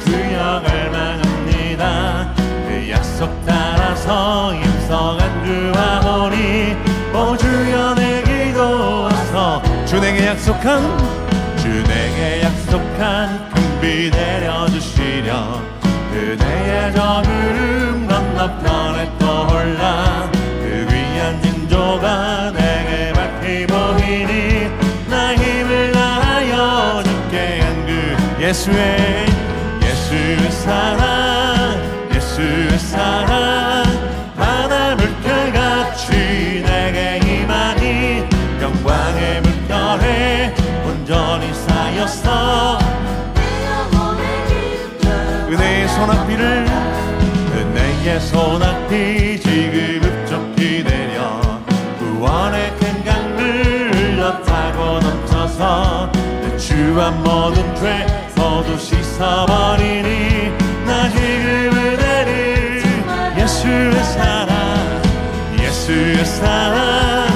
주여 갈망합니다. 그 약속한 주 내게 약속한 큰비 내려주시려. 그대의 저그름 건너편에 떠올라. 그 귀한 징조가 내게 밝히 보이니 나 힘을 다하여 주께 한 그 예수의 사랑 예수의 사랑 바다 물결같이 내게 임하니 영광의 물결에 온전히 쌓였어. 은혜의 소낙비를 은혜의 소낙비 지금 흡족히 내려 구원의 큰 강을 흘러 타고 넘쳐서 내 주한 모든 죄 모두 씻어버리니 나 지금 은혜를 예수의 사랑 예수의 사랑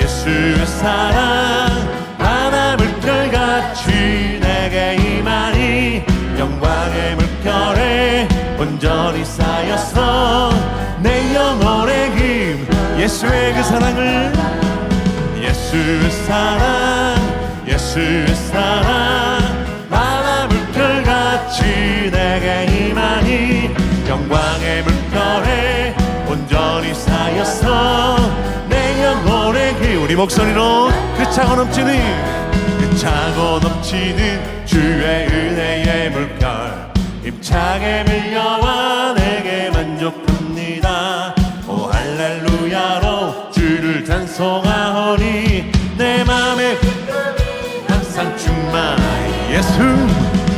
예수의 사랑. 바다 물결같이 내게 임하니 영광의 물결에 온전히 쌓여서 내 영혼의 힘 예수의 그 사랑을 예수의 사랑 예수의 사랑 영광의 물결에 온전히 쌓여서 내 영혼의 힘 우리 목소리로 그 차고 넘치는 그 차고 넘치는 주의 은혜의 물결. 힘차게 밀려와 내게 만족합니다. 오 할렐루야로 주를 찬송하오니 내 맘에 항상 충만 예수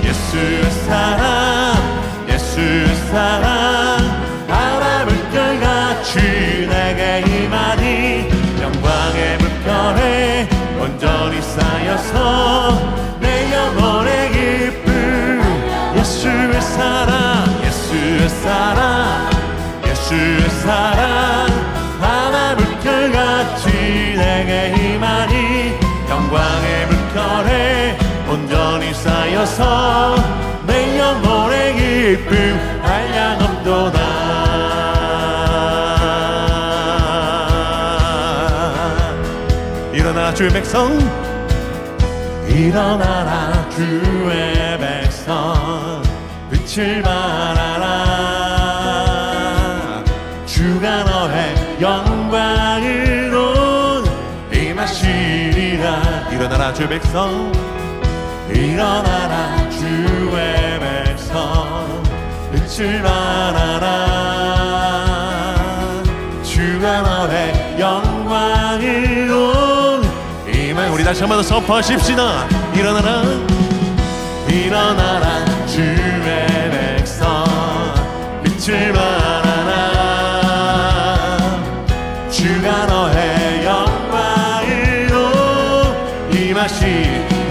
예수의 사랑 예수의 사랑 쌓여서 내 영혼의 기쁨 한량없도다. 일어나 주의 백성. 일어나라 주의 백성. 빛을 발하라. 주가 너의 영광으로 임하시리라. 일어나라 주의 백성 일어나라 주의 백성. 빛을 발하라. 주가 너의 영광으로. 임하 우리 다시 한번 더 선포하십시다. 일어나라. 일어나라 주의 백성. 빛을 발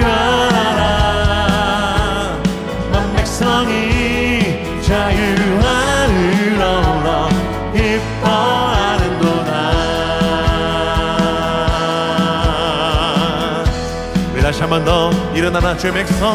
발하라. 만 백성이 자유하늘로 울어 기뻐하는도다. 우리 다시 한 번 더 일어나라 주의 백성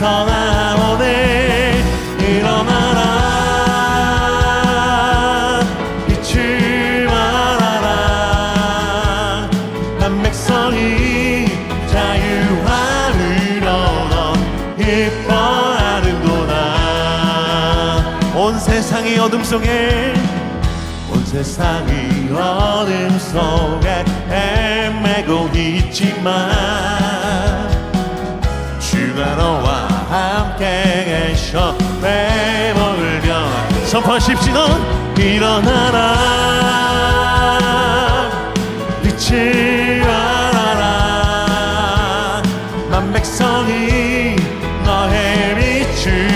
나오네. 일어나라. 빛을 발하라. 만백성이 자유함을 얻어 기뻐하는도다 온 세상이 어둠 속에 온 세상이 어둠 속에 헤매고 있지만 병 선포하십시다. 일어나라. 빛을 발하라. 만백성이 너의 빛을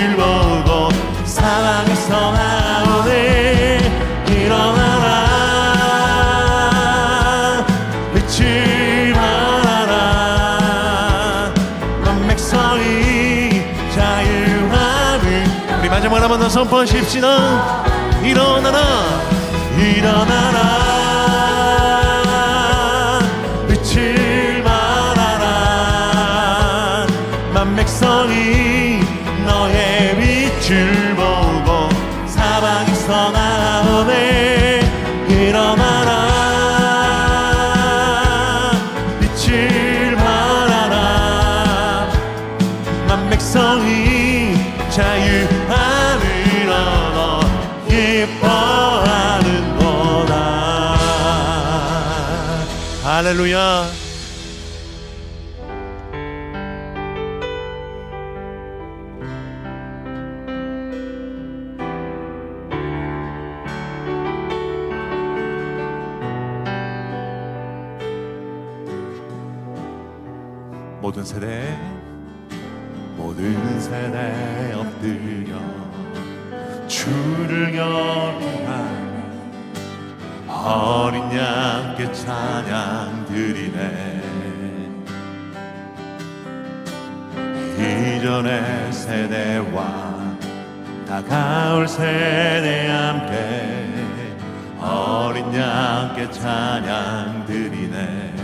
더 선포하십시다. 일어나라 일어나라. 빛을 발하라. 만백성이 너의 빛을 할렐루야. 모든 세대 모든 세대 엎드려 주를 경배하며 어린 양께 찬양 드리네. 이전의 세대와 다가올 세대 함께 어린 양께 찬양 드리네.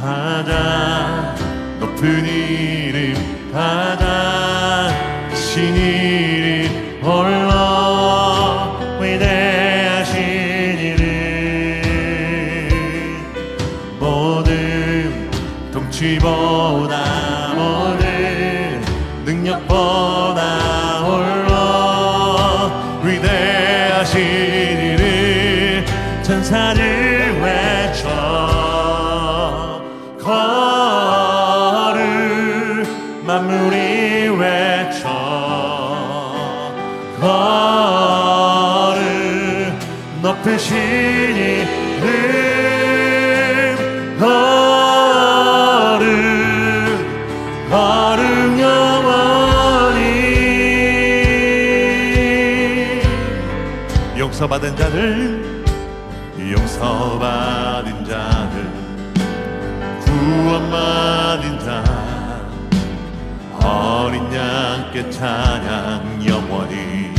가장 높은 이름 가장 신 이름 만물이 외쳐 거를 높으신 이름 거를 거룩 영원히 용서받은 자들 양께 찬양 영원히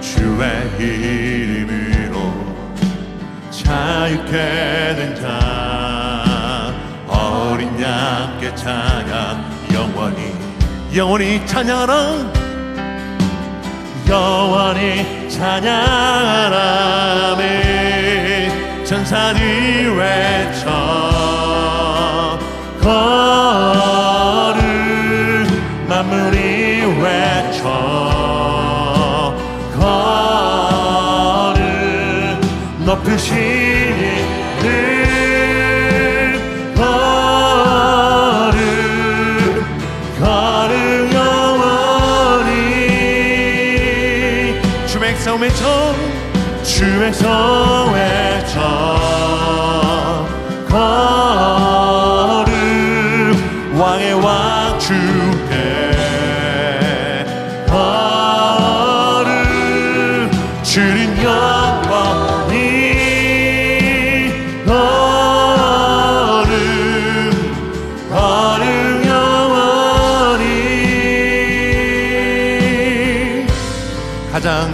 주의 이름으로 자유케 된자 어린 양께 찬양 영원히 영원히 찬양하라. 영원히 찬양하라매. 천사들 외쳐 거 외쳐 주 백성 외쳐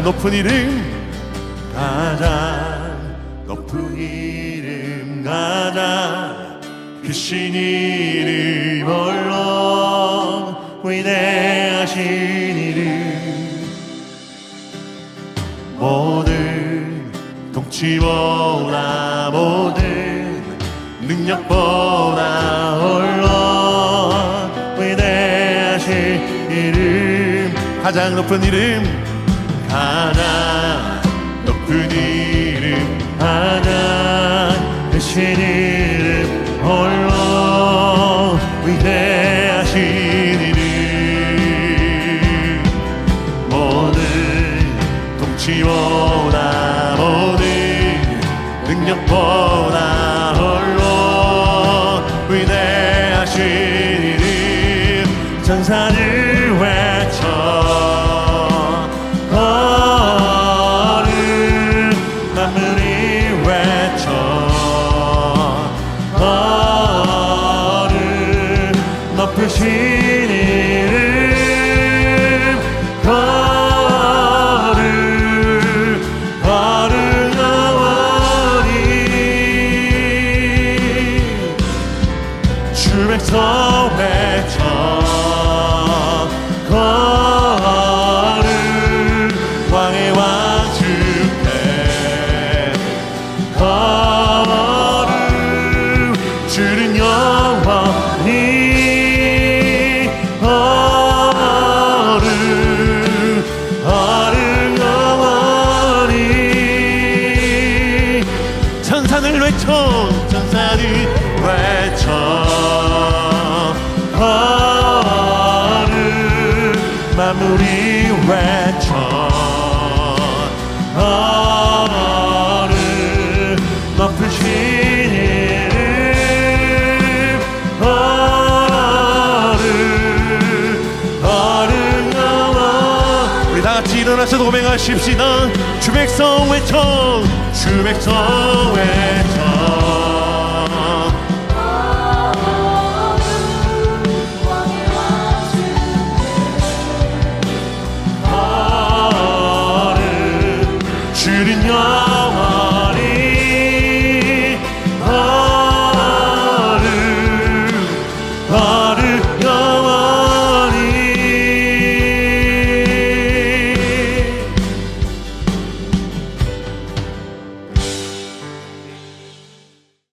높은 이름 가장 높은 이름 가장 크신 이름 홀로 위대하신 이름. 모든 통치보다 모든 능력보다 홀로 위대하신 이름. 가장 높은 이름 가 높으신 고백하십시다. 주 백성 외쳐 주 백성 외쳐